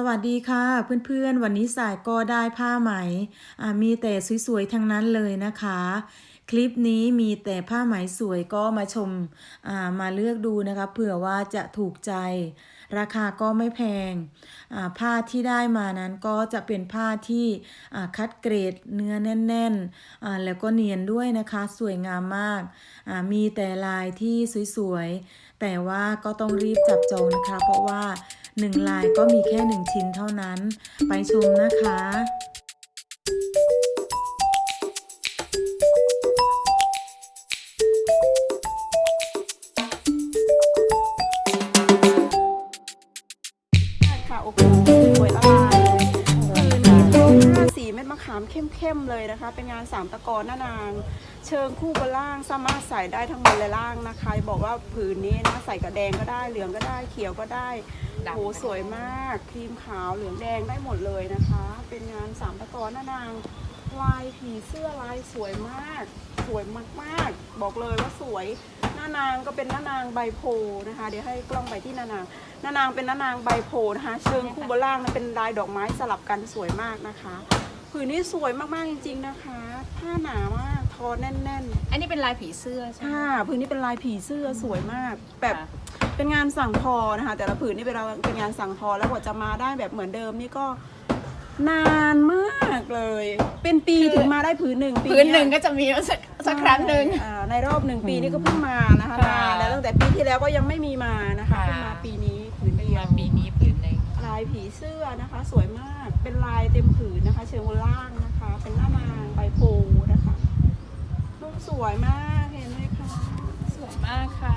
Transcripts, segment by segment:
สวัสดีค่ะ เพื่อนๆ วันนี้สายก็ได้ผ้าไหมมีแต่สวยๆทั้งนั้นเลยนะคะ คลิปนี้มีแต่ผ้าไหมสวยก็มาชมามาเลือกดูนะคะเผื่อว่าจะถูกใจ ราคาก็ไม่แพงผ้าที่ได้มานั้นก็จะเป็นผ้าที่คัดเกรดเนื้อแน่นๆแล้วก็เนียนด้วยนะคะสวยงามมากามีแต่ลายที่สวยๆแต่ว่าก็ต้องรีบจับจองนะคะเพราะว่า หนึ่งลายก็มีแค่หนึ่งชิ้นเท่านั้น ไปชมนะคะ เข้มๆเลยนะคะ เป็นงานสามตะกอนหน้านาง เชิงคู่บนล่างสามารถใส่ได้ทั้งบนและล่างนะคะ บอกว่าผืนนี้นะใส่กับแดงก็ได้ เหลืองก็ได้ เขียวก็ได้โหสวยมาก ครีมขาวเหลืองแดงได้หมดเลยนะคะ เป็นงานสามตะกอนหน้านาง ลายผีเสื้อลายสวยมาก สวยมากๆ บอกเลยว่าสวยหน้านางก็เป็นหน้านางใบโพธิ์นะคะ เดี๋ยวให้กล้องไปที่หน้านางหน้านางเป็นหน้านางใบโพธิ์นะคะ เชิงคู่บนล่างนะเป็นลายดอกไม้สลับกันสวยมากนะคะ ผืนนี้สวยมากๆจริง ๆนะคะ ผ้าหนามากทอแน่นอันนี้เป็นลายผีเสื้อๆใช่ไหม ค่ะผืนนี้เป็นลายผีเสื้อสวยมาก แบบค่ะ เป็นงานสั่งทอนะคะ แต่ละผืนนี่เป็นเราเป็นงานสั่งทอแล้วกว่าจะมาได้แบบเหมือนเดิมนี่ก็นานมากเลย เป็นปีถึงมาได้ผืนหนึ่งปีพื้นเยหนึ่งก็จะมีสักสักครั้งหนึ่ง อ่าในรอบหนึ่งปีนี่ก็เพิ่งมานะคะค่ะนานแล้วตั้งแต่ปีที่แล้วก็ยังไม่มีมานะคะค่ะ เพิ่งมาปีนี้ผืนเป็นเดียมาวปีนี้ผืนหนึ่งลายผีเสื้อนะคะ สวยมาก เป็นลายเต็มผืนนะคะ เชิงบนล่างนะคะ เป็นหน้านางใบโพธิ์นะคะนุ่มสวยมากเห็นไหมคะสวยมากค่ะ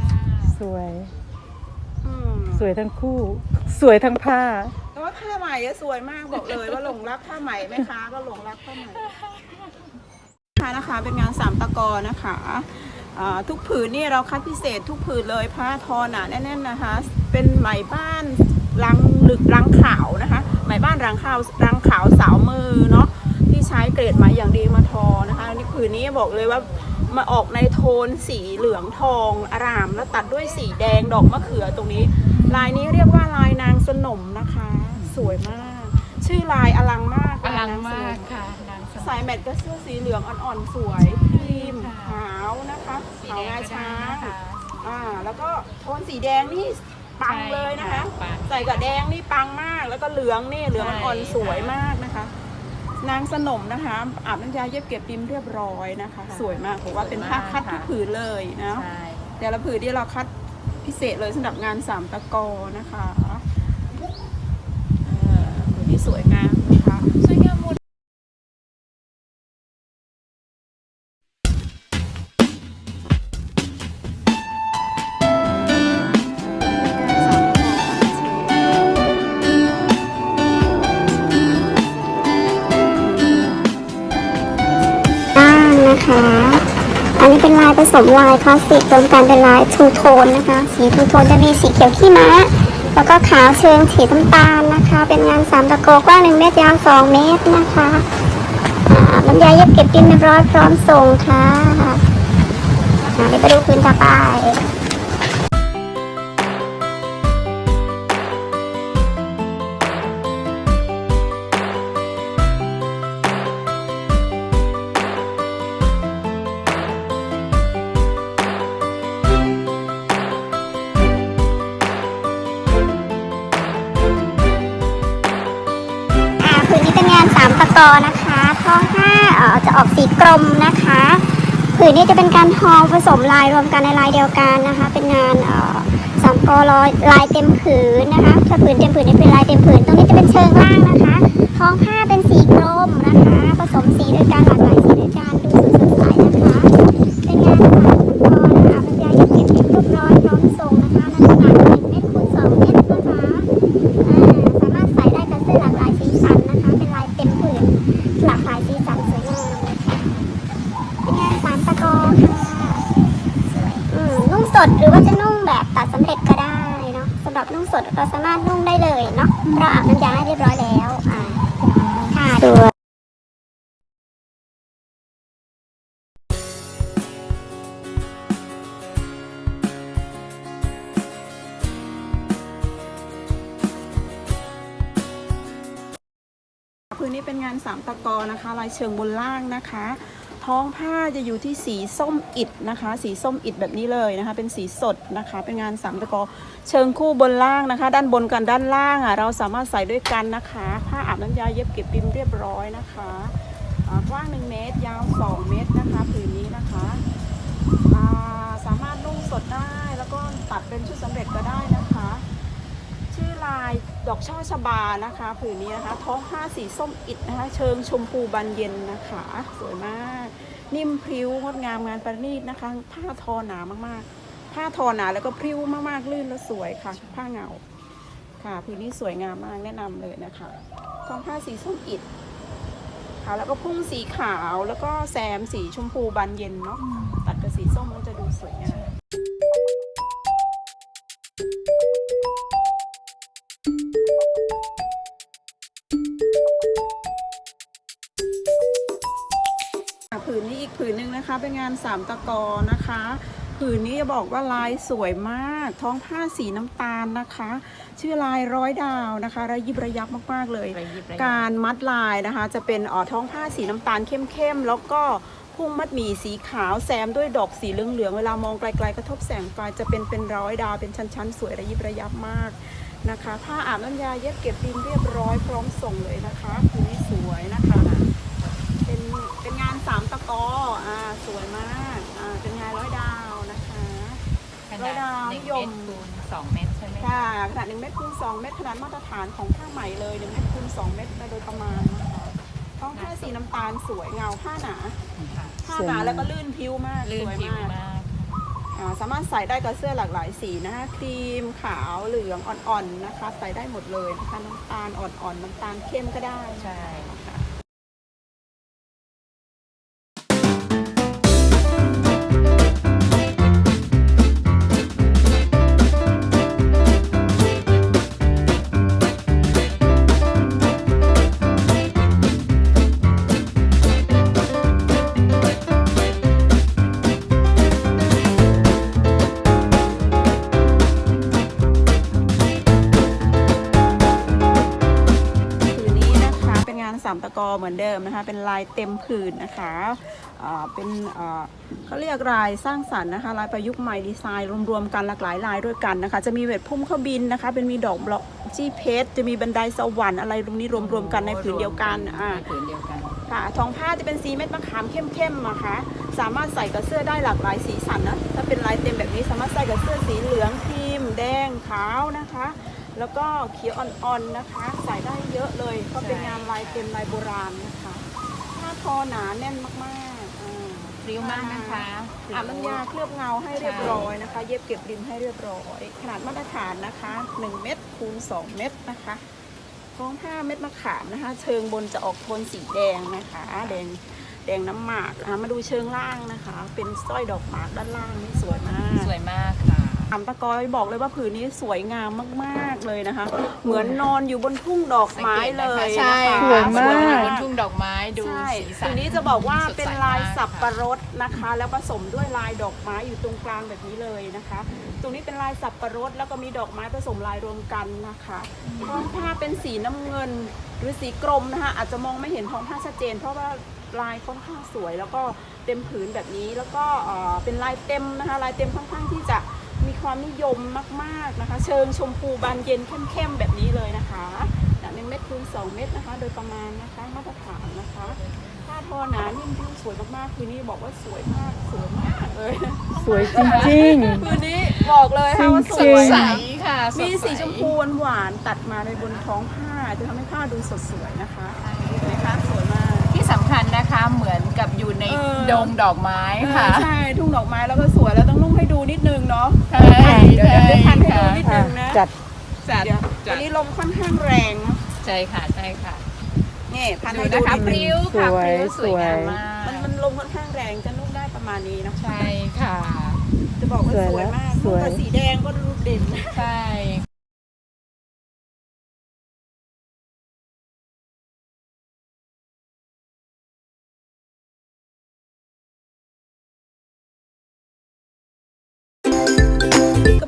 สวย อืมสวยทั้งคู่ สวยทั้งผ้า แต่ว่าผ้าไหมอะสวยมากบอกเลยว่าหลงรักผ้าไหมแม่ค้าก็หลงรักผ้าไหมค่ะนะคะเป็นงานสามตะกอนะคะอ่าทุกผืนนี่เราคัดพิเศษทุกผืนเลยผ้าทอหนาแน่นๆนะคะ เป็นไหมบ้านรังหลึกรังขาวนะคะ ไหมบ้านรังขาวรังขาวสาวมือเนาะที่ใช้เกรดไหมอย่างดีมาทอนะคะอันนี่ผืนนี้บอกเลยว่ามาออกในโทนสีเหลืองทองอาราม แล้วตัดด้วยสีแดงดอกมะเขือตรงนี้ ลายนี้เรียกว่าลายนางสนมนะคะ สวยมาก ชื่อลายอลังมากอลังนสนมากค่ะนางสาวใส่แมทก็เสื้อสีเหลืองอ่อนๆสวยครีมค่ะขาวนะคะสีขาวแดงงาก็ได้ช้างนะคะอ่าแล้วก็โทนสีแดงนี่ ปังเลยนะคะ ใช่ค่ะปัง ใส่กับแดงนี่ปังมาก แล้วก็เหลืองนี่เหลืองอ่อนใช่ๆสวยมากนะคะ นางสนมนะคะอาบน้ำยาเย็บเก็บริมเรียบร้อยนะคะ ค่ะสวยมากผมว่าเป็นสวยผ้ามากคัดทุค่ะกผืนเลยนะ ใช่ แต่ละผืนที่เราคัดพิเศษเลยสำหรับงานสามตะกอนะคะเออผืนนี้สวยงาม ผมลายคลาสสิกรวมกันเป็นลายทูโทนนะคะ สีทูโทนจะมีสีเขียวขี้ม้า แล้วก็ขาวเชิงสีน้ำตาลนะคะ เป็นงานสามตะโกกว้างหนึ่งเมตรยาวสองเมตรนะคะอ่าบรรยายเย็บเก็บดินเรียบร้อยพร้อมส่งค่ะอ่าเดี๋ยวไปดูพื้นต่อไป จะออกสีกรมนะคะผืนนี้จะเป็นการทอผสมลายรวมกันในลายเดียวกันนะคะ เป็นงานสามกอลอยลายเต็มผืนนะคะถ้าผืนเต็มผืนนี่เป็นลายเต็มผืนตรงนี้จะเป็นเชิงล่างนะคะท้องผ้าเป็นสีกรมนะคะ ผสมสีด้วยกันหลากหลายสีด้วยกันดูสดใสนะคะ นุ่งสดหรือว่าจะนุ่งแบบตัดสำเร็จก็ได้เนาะสำหรับนุ่งสดเราสามารถนุ่งได้เลยเนาะเราอาบน้ำยาให้เรียบร้อยแล้วอ่าค่ะตัวคืนนี้เป็นงานสามตะกอนะคะลายเชิงบนล่างนะคะ ท้องผ้าจะอยู่ที่สีส้มอิดนะคะ สีส้มอิดแบบนี้เลยนะคะ เป็นสีสดนะคะ เป็นงานสามตะกอเชิงคู่บนล่างนะคะ ด้านบนกับด้านล่างอะเราสามารถใส่ด้วยกันนะคะ ผ้าอาบน้ำยาเย็บเก็บริมเรียบร้อยนะคะกว้าง 1 เมตร ยาว 2 เมตรนะคะผืนนี้นะคะาสามารถนุ่งสดได้แล้วก็ตัดเป็นชุดสำเร็จก็ได้นะคะ ชื่อลาย ดอกช่อชบานะคะผืนนี้นะคะท้องผ้าสีส้มอิดนะคะ เชิงชมพูบานเย็นนะคะ สวยมาก นิ่มพริ้วงดงามงานประณีตนะคะ ผ้าทอหนามากๆ ผ้าทอหนาแล้วก็พริ้วมากๆลื่นและสวยค่ะ ผ้าเงาค่ะผืนนี้สวยงามมากแนะนำเลยนะคะท้องผ้าสีส้มอิดค่ะแล้วก็พุ่งสีขาวแล้วก็แซมสีชมพูบานเย็นเนาะตัดกับสีส้มมันจะดูสวยงาม เป็นงานสามตะกอนะคะผืนนี้จะบอกว่าลายสวยมาก ท้องผ้าสีน้ำตาลนะคะ ชื่อลายร้อยดาวนะคะระยิบระยับมากๆเลยระยิบระยับการมัดลายนะคะ จะเป็นเอ่อท้องผ้าสีน้ำตาลเข้มๆแล้วก็พุ่งมัดหมี่สีขาวแซมด้วยดอกสีเหลืองๆเวลามองไกลๆกระทบแสงไฟจะเป็นเป็นร้อยดาวเป็นชั้นๆ สวยระยิบระยับมากนะคะผ้าอาบน้ำยาเย็บเก็บดินเรียบร้อยพร้อมส่งเลยนะคะผืนนี้สวยนะคะ เป็นเป็นงาน สามตะกออ่าสวยมากอ่าเป็นงานร้อยดาวนะคะขร้นาอยดดาวหนินึ่งยเมมตรคูณสองเมตรใช่ไหมคะค่ะขนาดหนึ่งเมตรคูณสองเมตรขนาดมาตรฐานของผ้าไหมเลยหนึ่งเมตรคูณสองเมตรโดยประมาณนะคะต้องผ้าสีน้ำตาลสวยเงาผ้าหนาค่ะผ้าหนาแล้วก็ลื่นผิวมากลื่นสวยผิวมากมากอ่าสามารถใส่ได้กับเสื้อหลากหลายสีนะคะครีมขาวเหลืองอ่อนๆนะคะ ใส่ได้หมดเลยนะคะน้ำตาลอ่อนๆน้ำตาลเข้มก็ได้ใช่ อเหมือนเดิมนะคะเป็นลายเต็มผืนนะคะอ่าเป็นอ่าเขาเรียกลายสร้างสรรค์นะคะลายประยุกต์ใหม่ดีไซน์รวมๆกันหลากหลายลายด้วยกันนะคะ จะมีเวทพุ่มเข้าบินนะคะ เป็นมีดอกบล็อกจี้เพชรจะมีบันไดสวรรค์อะไรตรงนี้รวมๆกันในผืนเดียวกันอ่าในผืนเดียวกันค่ะทองผ้าจะเป็นสีเม็ดมะขามเข้มๆนะคะสามารถใส่กับเสื้อได้หลากหลายสีสันนะถ้าเป็นลายเต็มแบบนี้สามารถใส่กับเสื้อสีเหลืองครีม แดงขาวนะคะ แล้วก็เขียวอ่อนๆนะคะ ใส่ได้เยอะเลยเพราะเป็นงานลายเต็มลายโบราณนะคะผ้าทอหนาแน่นมากๆอ่า พริ้วมากนะคะอาบน้ำยาเคลือบเงาให้เรียบร้อยนะคะ เย็บเก็บริมให้เรียบร้อย ขนาดมาตรฐานนะคะ 1 เม็ดคูณ 2 เม็ดนะคะท้องผ้าเม็ดมะขามนะคะ เชิงบนจะออกโทนสีแดงนะคะ แดงแดงน้ำหมากอะมาดูเชิงล่างนะคะ เป็นสร้อยดอกหมากด้านล่างนี่สวยมาก สวยมากค่ะ ถามตะกอยบอกเลยว่าผืนนี้สวยงามมากๆเลยนะคะ เหมือนนอนอยู่บนทุ่งดอกไม้เลยใช่นะคะสวยมาก บนทุ่งดอกไม้ดูใช่สีสันทีนี้จะบอกว่าเป็นลายสับปะดรดนะคะ แล้วผสมด้วยลายดอกไม้อยู่ตรงกลางแบบนี้เลยนะคะ ตรงนี้เป็นลายสับปะรดแล้วก็มีดอกไม้ผสมลายรวมกันนะคะท้องผ้าเป็นสีน้ำเงินหรือสีกรมนะคะอาจจะมองไม่เห็นท้องผ้าชัดเจน เพราะว่าลายค่อนข้างสวย แล้วก็เต็มผืนแบบนี้แล้วก็เอ่อเป็นลายเต็มนะคะลายเต็มค่อนข้างที่จะมี ความนิยมมากๆนะคะ เชิงชมพูบานเย็นเข้มๆแบบนี้เลยนะคะหนึ่งเม็ดคูณสองเม็ดนะคะ โดยประมาณนะคะมาตรฐานนะคะผ้าทอหนานิ่มพิ้วสวยมากๆคืนนี้บอกว่าสวยมากสวยมากเลยสวยจริงคืนนี้บอกเลยค่ะว่าสจริวงยใสค่ะมีสีดใชมพูหวานๆตัดมาในบนท้องผ้าจะทำให้ผ้าดูสดสวยนะคะเห็นไหมคะสวยมาก ที่สำคัญนะคะเหมือนกับอยู่ ในเออ ดงดอกไม้ค่ะเออใช่ทุ่งดอกไม้แล้วก็สวยแล้วต้องนุ่งให้ดูนิดนึงเนาะใช่เดี๋ยวเดี๋ยวจะพันให้ดูค่ะนิดนึงนะจัดจัดเดี๋ยวจัวัดนนี้ลมค่อนข้างแรงเนอะใช่ค่ะใช่ค่ะนี่พันดูให้ดูนะคะนิดพนึง ริ้วค่ะสวยพริ้วสวยงามสวยมากมันมันลมค่อนข้างแรงจะนุ่งได้ประมาณนี้เนาะใช่ค่ะ จะบอกว่าสวยมากสวยนุ่งกับสีแดงก็ดูเด่น ใช่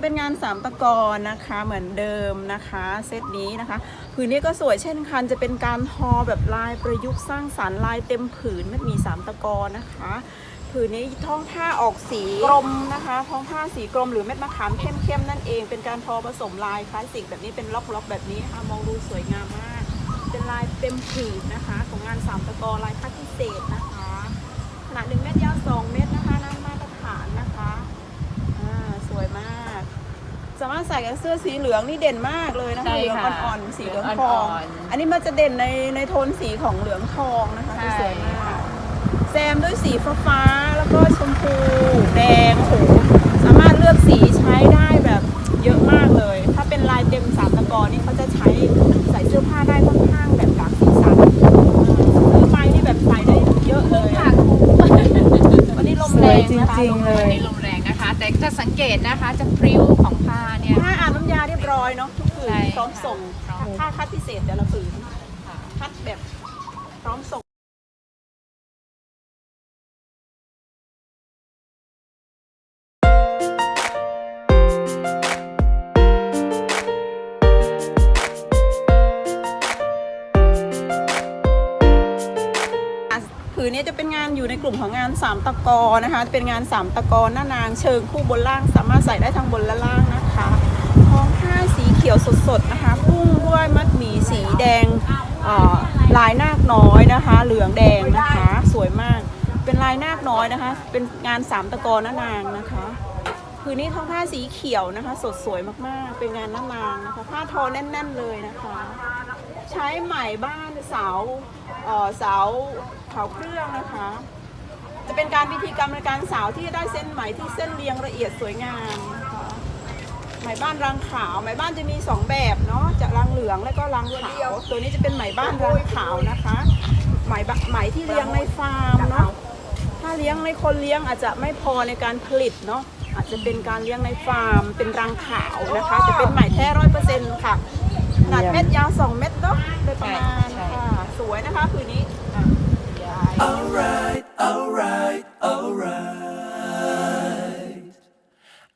เป็นงานสามตะกอนนะคะเหมือนเดิมนะคะเซตนี้นะคะผืนนี้ก็สวยเช่นกันจะเป็นการทอแบบลายประยุกต์สร้างสรรค์ลายเต็มผืนมันมีสามตะกอนนะคะผืนนี้ท้องผ้าออกสีกรมนะคะท้องผ้าสีกรมหรือเม็ดมะขามเข้มๆนั่นเอง เป็นการทอผสมลายคลาสสิกแบบนี้เป็นล็อกๆแบบนี้นะคะมองดูสวยงามมาก เป็นลายเต็มผืนนะคะ ของงานสามตะกอลายคัดพิเศษนะคะขนาดหนึ่งเมตรยาวสองเมตรนะคะน้ำมาตรฐานนะคะอ่าสวยมาก สามารถใส่กับเสื้อสีเหลืองนี่เด่นมากเลยนะคะใช่เหลืองค่ะอ่อนๆสีเหลืองเหลืองทองอ่อนๆอันนี้มันจะเด่นในในโทนสีของเหลืองทองนะคะใช่จะสวยมากแซมด้วยสีฟ้าฟ้าๆแล้วก็ชมพูแดงโอ้โหสามารถเลือกสีใช้ได้แบบเยอะมากเลย ถ้าเป็นลายเต็มสามตะกอนี่เขาจะใช้ใส่เสื้อผ้าได้ค่อนข้างแบบหลากสีสันซื้อไปนี่แบบใส่ได้เยอะเลยค่ะวันนี้ลมสแรวยงจนะคะริงๆเลยนี่ลมแรงนะคะ แต่จะสังเกตนะคะจะพริ้วของผ้าเนี่ย ถ้าอาบน้ำยาเรียบร้อยเนาะทุกผืนใช่พร้อมส่งค่ะค่าคัดพิเศษแต่ละผืนค่ะคัดแบบพร้อมส่ง กลุ่มของงานสามตะกอนะคะ เป็นงานสามตะกอหน้านางเชิงคู่บนล่าง สามารถใส่ได้ทั้งบนและล่างนะคะท้องผ้าสีเขียวสดๆนะคะพุ่งด้วยมัดหมี่สีแดงลายนาคน้อยนะคะ เหลืองแดงนะคะ สวยมาก เป็นลายนาคน้อยนะคะ เป็นงานสามตะกอหน้านางนะคะผืนนี้ท้องผ้าสีเขียวนะคะ สดสวยมากๆ เป็นงานหน้านางนะคะ ผ้าทอแน่น ๆ เลยนะคะ ใช้ไหมบ้านเสาเอ่อเสาเผาเครื่องนะคะ จะเป็นการพิธีกรรมในการสาวที่ได้เส้นไหมที่เส้นเรียงละเอียดสวยงามนะคะไหมบ้านรังขาวไหมบ้านจะมีสองแบบเนาะจะรังเหลืองและก็รังขาวตัวนี้จะเป็นไหมบ้านรังขาวนะคะไหมบะไหมที่เลี้ยงในฟาร์มเนาะถ้าเลี้ยงในคนเลี้ยงอาจจะไม่พอในการผลิตเนาะอาจจะเป็นการเลี้ยงในฟาร์ม เป็นรังขาวนะคะ จะเป็นไหมแท้ร้อยเปอร์เซ็นต์ค่ะขนาดเม็ดยาวสองเม็ดเนาะโดยประมาณใช่ค่ะสวยนะคะผืนนี้อะย้าย Alright, alright, alright.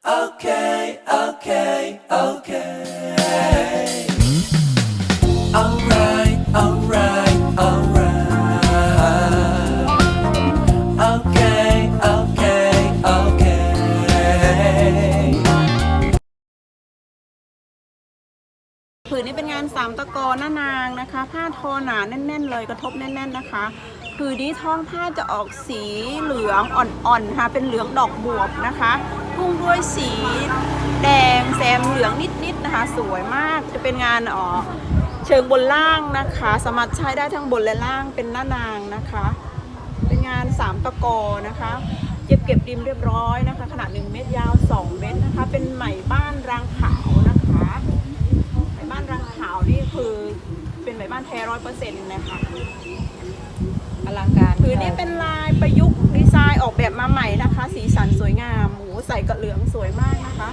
Okay, okay, okay. Alright, alright, alright. Okay, okay, okay. ผืนนี้เป็นงานสามตะกอหน้านางนะคะ ผ้าทอหนาแน่น ๆ เลยกระทบแน่น ๆ นะคะ ผืนนี้ท้องผ้าจะออกสีเหลืองอ่อนๆค่ะเป็นเหลืองดอกบวบนะคะพุ่งด้วยสีแดงแซมเหลืองนิดๆนะคะ สวยมากจะเป็นงานอ๋อเชิงบนล่างนะคะ สามารถใช้ได้ทั้งบนและล่างเป็นหน้านางนะคะ เป็นงานสามตะกอนะคะเก็บเก็บริมเรียบร้อยนะคะ ขนาด1เมตรยาว 2 เมตรนะคะ เป็นไหมบ้านรางขาวนะคะไหมบ้านรังขาวนี่คือเป็นไหมบ้านแท้ร้อยเปอร์เซ็นต์นะคะ อลังการผืนนี้เป็นลายประยุกต์ดีไซน์ออกแบบมาใหม่นะคะ สีสันสวยงามหมูใส่กับเหลืองสวยมากนะคะ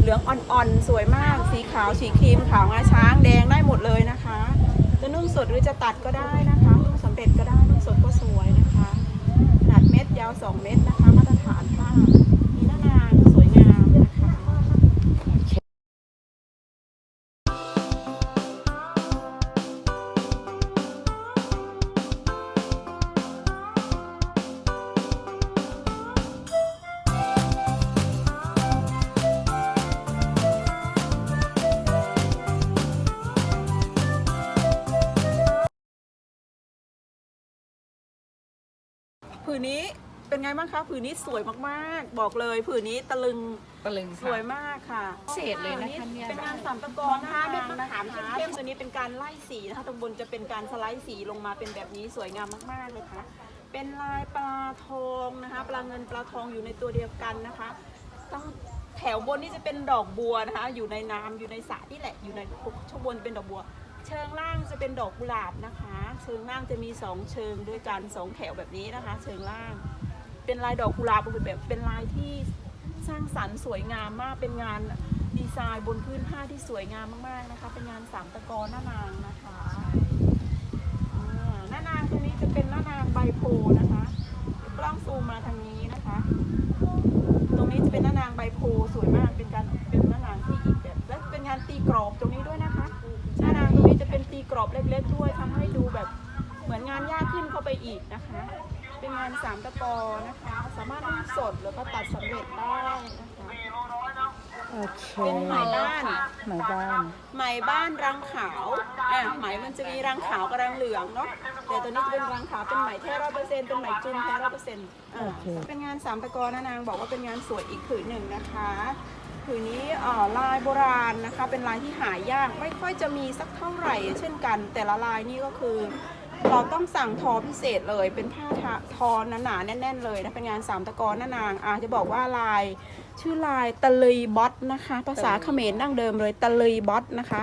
เหลืองอ่อนๆสวยมาก สีขาวสีครีมขาวงาช้างแดงได้หมดเลยนะคะ จะนุ่งสดหรือจะตัดก็ได้นะคะนุ่งสำเร็จก็ได้นุ่งสดก็สวยนะคะขนาดเม็ดยาว 2 เม็ดนะคะ มาตรฐานผ้า ผืนนี้เป็นไงบ้างคะผืนนี้สวยมากๆ บอกเลยผืนนี้ตะลึงตะลึงสวยมากค่ะพิเศษเลยนะคะเนี่ย เป็นงานสามตะกอนนะคะเป็นมะขามเข้มๆตัวนี้เป็นการไล่สีนะคะตรงบนจะเป็นการสไลด์สีลงมาเป็นแบบนี้สวยงามมากๆเลยค่ะเป็นลายปลาทองนะคะ ปลาเงินปลาทองอยู่ในตัวเดียวกันนะคะทั้งแถวบนนี่จะเป็นดอกบัวนะคะ อยู่ในน้ำอยู่ในสระนี่แหละอยู่ในช่วงบนเป็นดอกบัว เชิงล่างจะเป็นดอกกุหลาบนะคะ เชิงล่างจะมีสองเชิงด้วยกันสองแถวแบบนี้นะคะ เชิงล่าง เป็นลายดอกกุหลาบแบบเป็นลายที่สร้างสรรค์สวยงามมากเป็นงานดีไซน์บนพื้นผ้าที่สวยงามมากๆนะคะ เป็นงานสามตะกอนหน้านางนะคะหน้านางตรงนี้จะเป็นหน้านางใบโพนะคะกล้องซูมมาทางนี้นะคะ ตรงนี้จะเป็นหน้านางใบโพสวยมากเป็นการเป็นหน้านางที่อีกแบบและเป็นงานตีกรอบตรงนี้ด้วยนะคะหน้านางตรงนี้ กรอบเล็กๆด้วยทำให้ดูแบบเหมือนงานยากขึ้นเข้าไปอีกนะคะ เป็นงานสามตะกอนะคะ สามารถรูปสดแล้วก็ตัดสำเร็จได้นะคะเป็นไหมบ้านไหมบ้านไหมบ้านรังขาวอะไหมมันจะมีรังขาวกับรังเหลืองเนาะแต่ตัวนี้จะเป็นรังขาวเป็นไหมแท้ร้อยเปอร์เซ็นต์เป็นไหมจุนแท้ร้อยเปอร์เซ็นต์อ่าเป็นงานสามตะกอนะนางบอกว่าเป็นงานสวยอีกผืนหนึ่งนะคะ ผืนนี้ลายโบราณนะคะ เป็นลายที่หายากไม่ค่อยจะมีสักเท่าไหร่ เช่นกัน แต่ละลายนี่ก็คือ เราต้องสั่งทอพิเศษเลย เป็นผ้าททอหนาๆแน่น ๆ เลยนะเป็นงานสามตะกอนนะนางอาจะบอกว่าลาย ชื่อลายตะลุยบอสนะคะ ภาษาเขมรดั้งเดิมเลยตะลุยบอสนะคะ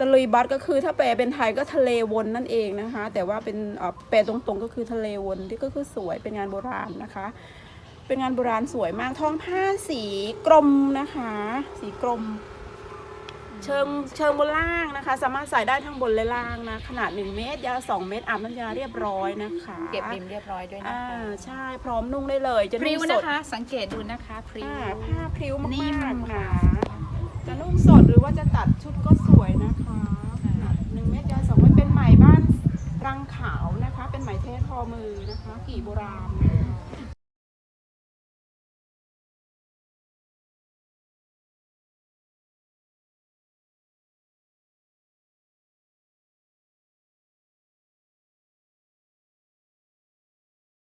ตะลุยบอสก็คือถ้าแปลเป็นไทยก็ทะเลวนนั่นเองนะคะ แต่ว่าเป็นแปลตรงๆก็คือทะเลวนที่ก็คือสวยเป็นงานโบราณนะคะ เป็นงานโบราณสวยมากท้องผ้าสีกรมนะคะ สีกรม เชิงเชิงบนล่างนะคะ สามารถใส่ได้ทั้งบนและล่างนะ ขนาด 1 เมตร ยาว 2 เมตรอาบน้ำยาเรียบร้อยนะคะเก็บริมเรียบร้อยด้วยนะอ่าคะใช่พร้อมนุ่งได้เลย จะพริ้นุ่วงสดนะคะสังเกตดูนะคะพริ้ว อ่าผ้าพริ้วนิ่มากมๆค่ะ ค่ะจะนุ่งสดหรือว่าจะตัดชุดก็สวยนะคะหนึ่งเมตรยาวสองเมตรเป็นไหมบ้านรังขาวนะคะ เป็นไหมเทศทอมือนะคะ กี่โบราณนะคะ